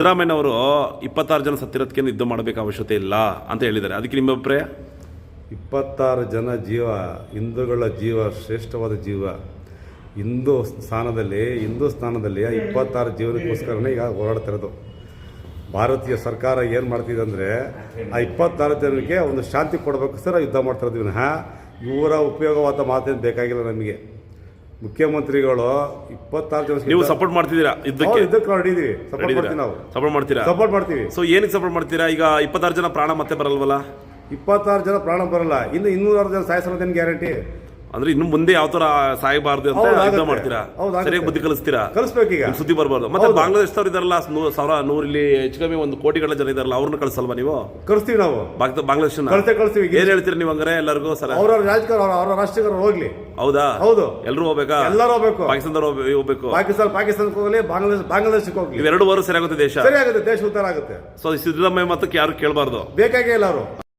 ಸಿದ್ದರಾಮಯ್ಯನವರು ಇಪ್ಪತ್ತಾರು ಜನ ಸತ್ತಿರೋದಕ್ಕೆ ಯುದ್ಧ ಮಾಡಬೇಕು ಅವಶ್ಯಕತೆ ಇಲ್ಲ ಅಂತ ಹೇಳಿದ್ದಾರೆ. ಅದಕ್ಕೆ ನಿಮ್ಮ ಅಭಿಪ್ರಾಯ? ಇಪ್ಪತ್ತಾರು ಜನ ಜೀವ, ಹಿಂದೂಗಳ ಜೀವ, ಶ್ರೇಷ್ಠವಾದ ಜೀವ. ಹಿಂದೂ ಸ್ಥಾನದಲ್ಲಿ ಹಿಂದೂ ಸ್ಥಾನದಲ್ಲಿ ಆ ಇಪ್ಪತ್ತಾರು ಜೀವನಕ್ಕೋಸ್ಕರನೇ ಈಗ ಹೋರಾಡ್ತಿರೋದು ಭಾರತೀಯ ಸರ್ಕಾರ ಏನು ಮಾಡ್ತಿದೆ ಅಂದರೆ, ಆ ಇಪ್ಪತ್ತಾರು ಜನರಿಗೆ ಒಂದು ಶಾಂತಿ ಕೊಡಬೇಕು ಸರ್ ಯುದ್ಧ ಮಾಡ್ತಿರೋದು ವಿನಃ. ಇವರ ಉಪಯೋಗವಾದ ಮಾತೇನು ಬೇಕಾಗಿಲ್ಲ ನಮಗೆ. ಮುಖ್ಯಮಂತ್ರಿಗಳು ಇಪ್ಪತ್ತಾರು ಜನ ನೀವು ಸಪೋರ್ಟ್ ಮಾಡ್ತಿದ್ದೀರಾ? ಇದಕ್ಕೆ ಇದಕ್ಕೆ ಮಾಡಿದೀವಿ ಸಪೋರ್ಟ್ ಮಾಡ್ತೀವಿ ನಾವು. ಸಪೋರ್ಟ್ ಮಾಡ್ತೀರಾ? ಸಪೋರ್ಟ್ ಮಾಡ್ತೀವಿ. ಸೊ ಏನಕ್ಕೆ ಸಪೋರ್ಟ್ ಮಾಡ್ತೀರಾ? ಈಗ ಇಪ್ಪತ್ತಾರು ಜನ ಪ್ರಾಣ ಮತ್ತೆ ಬರಲ್ವಲ್ಲ? ಇಪ್ಪತ್ತಾರು ಜನ ಪ್ರಾಣ ಬರಲ್ಲ. ಇನ್ನು ಇನ್ನೂರಾರು ಜನ ಸಾಯಿಸೋದೇನು ಗ್ಯಾರಂಟಿ ಅಂದ್ರೆ ಇನ್ನು ಮುಂದೆ ಯಾವ ತರ ಸಾಯಬಾರ್ದು ಅಂತ ಹೌದು, ಯುದ್ಧ ಆಗುತ್ತೆ. ಮಾಡ್ತೀರಾ? ಹೌದು, ಆಗುತ್ತೆ. ಸರಿಯಾಗಿ ಬುದ್ಧಿ ಕಲಿಸ್ತೀರಾ? ಕಲಿಸ್ಬೇಕು ಈಗ. ಸುದ್ದಿ ಬರಬಾರ್ದು. ಮತ್ತೆ ಬಾಂಗ್ಲಾದೇಶ್ ಬಾಂಗ್ಲಾದೇಶದವ್ರು ಇದಾರಲ್ಲ ನೂರು ಸಾವಿರ ನೂರು ಇಲ್ಲಿ ಹೆಚ್ಚು ಕಮ್ಮಿ ಒಂದು ಕೋಟಿಗಳ ಜನ ಇದಾರಲ್ಲ ಅವ್ರನ್ನ ಕಳಿಸಲ್ವಾ ನೀವು? ಕಳಿಸ್ತೀವಿ ನಾವು. ಬಾಕಿ ಬಾಂಗ್ಲಾದೇಶನ? ಕಳಿಸ್ತೇ ಕಳಿಸ್ತೀವಿ ಏನ್ ಹೇಳ್ತೀರಿ ನೀವು ಹಂಗಾರೆ ಎಲ್ಲರಿಗೂ ಸರ ಅವ್ರ ರಾಜಕೀಯ ಅವ್ರ ಅವರ ರಾಷ್ಟ್ರೀಯ ಹೋಗ್ಲಿ. ಹೌದಾ? ಹೌದು. ಎಲ್ಲರೂ ಹೋಗ್ಬೇಕಾ? ಎಲ್ಲರೂ ಹೋಗ್ಬೇಕು. ಪಾಕಿಸ್ತಾನದವ್ರು ಹೋಗ್ಬೇ- ಹೋಗ್ಬೇಕು. ಪಾಕಿಸ್ತಾನ ಪಾಕಿಸ್ತಾನಕ್ಕೆ ಹೋಗ್ಲಿ ಬಾಂಗ್ಲಾದೇಶ ಬಾಂಗ್ಲಾದೇಶಕ್ಕೆ ಹೋಗ್ಲಿ. ಇವೆರಡು ವಾರ ಸರಿಯಾಗುತ್ತೆ ದೇಶ? ಸರಿ ಆಗುತ್ತೆ ದೇಶ ಉತ್ತರ ಆಗುತ್ತೆ. ಸೊ ಸಿದ್ದರಾಮಯ್ಯ ಮತ್ತಕ್ಕೆ ಯಾರು ಕೇಳಬಾರ್ದು? ಬೇಕಾಗೇ ಇಲ್ಲ ಅವರು